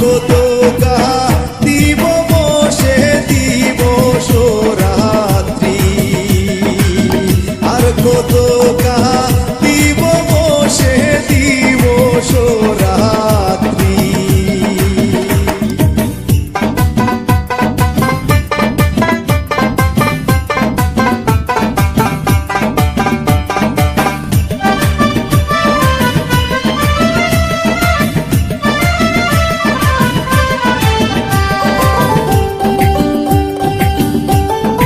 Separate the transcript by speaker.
Speaker 1: কতকা দিব বসে দিব সোরাত্রি। আর কত